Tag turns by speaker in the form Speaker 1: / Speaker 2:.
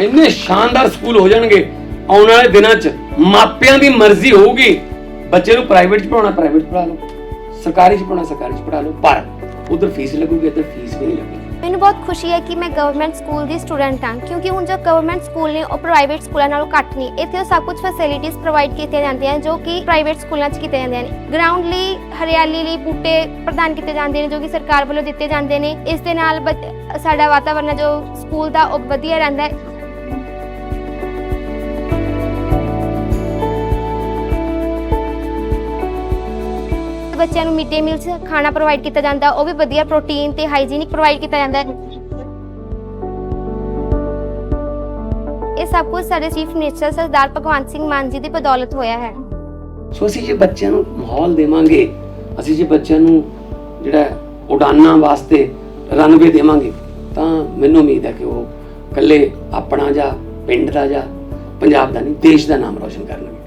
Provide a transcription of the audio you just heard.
Speaker 1: ਇੰਨੇ ਸ਼ਾਨਦਾਰ ਸਕੂਲ ਹੋ ਜਾਣਗੇ, ਆਉਣ ਵਾਲੇ ਦਿਨਾਂ 'ਚ ਮਾਪਿਆਂ ਦੀ ਮਰਜ਼ੀ ਹੋਊਗੀ। ਬੱਚੇ ਨੂੰ ਪ੍ਰਾਈਵੇਟ 'ਚ ਪੜਾਉਣਾ ਪ੍ਰਾਈਵੇਟ ਪੜਾ ਲਓ। ਸਰਕਾਰੀ 'ਚ ਪੜਾਉਣਾ ਸਰਕਾਰੀ 'ਚ ਪੜਾ ਲਓ। ਪਰ ਉਧਰ ਫੀਸ ਲੱਗੂਗੀ, ਇੱਧਰ ਫੀਸ ਵੀ ਨਹੀਂ ਲੱਗੂਗੀ
Speaker 2: ਮੈਨੂੰ ਬਹੁਤ ਖੁਸ਼ੀ ਹੈ ਕਿ ਮੈਂ ਗਵਰਨਮੈਂਟ ਸਕੂਲ ਦੀ ਸਟੂਡੈਂਟ ਹਾਂ, ਕਿਉਂਕਿ ਹੁਣ ਜੋ ਗਵਰਨਮੈਂਟ ਸਕੂਲ ਨੇ, ਉਹ ਪ੍ਰਾਈਵੇਟ ਸਕੂਲਾਂ ਨਾਲੋਂ ਘੱਟ ਨਹੀਂ। ਇੱਥੇ ਸਭ ਕੁਝ ਫੈਸਿਲਿਟੀਆਂ ਪ੍ਰੋਵਾਈਡ ਕੀਤੀਆਂ ਜਾਂਦੀਆਂ ਜੋ ਕਿ ਪ੍ਰਾਈਵੇਟ ਸਕੂਲਾਂ 'ਚ ਕੀਤੀਆਂ ਜਾਂਦੀਆਂ ਨੇ। ਗਰਾਊਂਡ ਲਈ, ਹਰਿਆਲੀ ਲਈ ਬੂਟੇ ਪ੍ਰਦਾਨ ਕੀਤੇ ਜਾਂਦੇ ਨੇ, ਜੋ ਕਿ ਸਰਕਾਰ ਵੱਲੋਂ ਦਿੱਤੇ ਜਾਂਦੇ ਨੇ। ਇਸ ਦੇ ਨਾਲ ਸਾਡਾ ਵਾਤਾਵਰਨ ਜੋ ਸਕੂਲ ਦਾ, ਉਹ ਵਧੀਆ ਰਹਿੰਦਾ ਹੈ। ਬੱਚਿਆਂ ਨੂੰ ਮਿਡ ਮੀਲਸ ਖਾਣਾ ਪ੍ਰੋਵਾਈਡ ਕੀਤਾ ਜਾਂਦਾ, ਉਹ ਵੀ ਵਧੀਆ ਪ੍ਰੋਟੀਨ ਤੇ ਹਾਈਜੀਨਿਕ ਪ੍ਰੋਵਾਈਡ ਕੀਤਾ ਜਾਂਦਾ। ਇਹ ਸਭ ਕੁਝ ਸਾਡੇ ਚੀਫ ਮਿਨਿਸਟਰ ਸਰਦਾਰ ਭਗਵੰਤ ਸਿੰਘ ਮਾਨ ਜੀ ਦੀ ਬਦੌਲਤ ਹੋਇਆ ਹੈ।
Speaker 1: ਸੋ ਅਸੀਂ ਜੇ ਬੱਚਿਆਂ ਨੂੰ ਮਾਹੌਲ ਦੇਵਾਂਗੇ, ਅਸੀਂ ਜੇ ਬੱਚਿਆਂ ਨੂੰ ਜਿਹੜਾ ਉਡਾਨਾਂ ਵਾਸਤੇ ਰਨਵੇ ਦੇਵਾਂਗੇ, ਤਾਂ ਮੈਨੂੰ ਉਮੀਦ ਹੈ ਕਿ ਉਹ ਕੱਲੇ ਆਪਣਾ ਜਾਂ ਪਿੰਡ ਦਾ ਜਾਂ ਪੰਜਾਬ ਦਾ ਨਹੀਂ, ਦੇਸ਼ ਦਾ ਨਾਮ ਰੋਸ਼ਨ ਕਰਨਗੇ।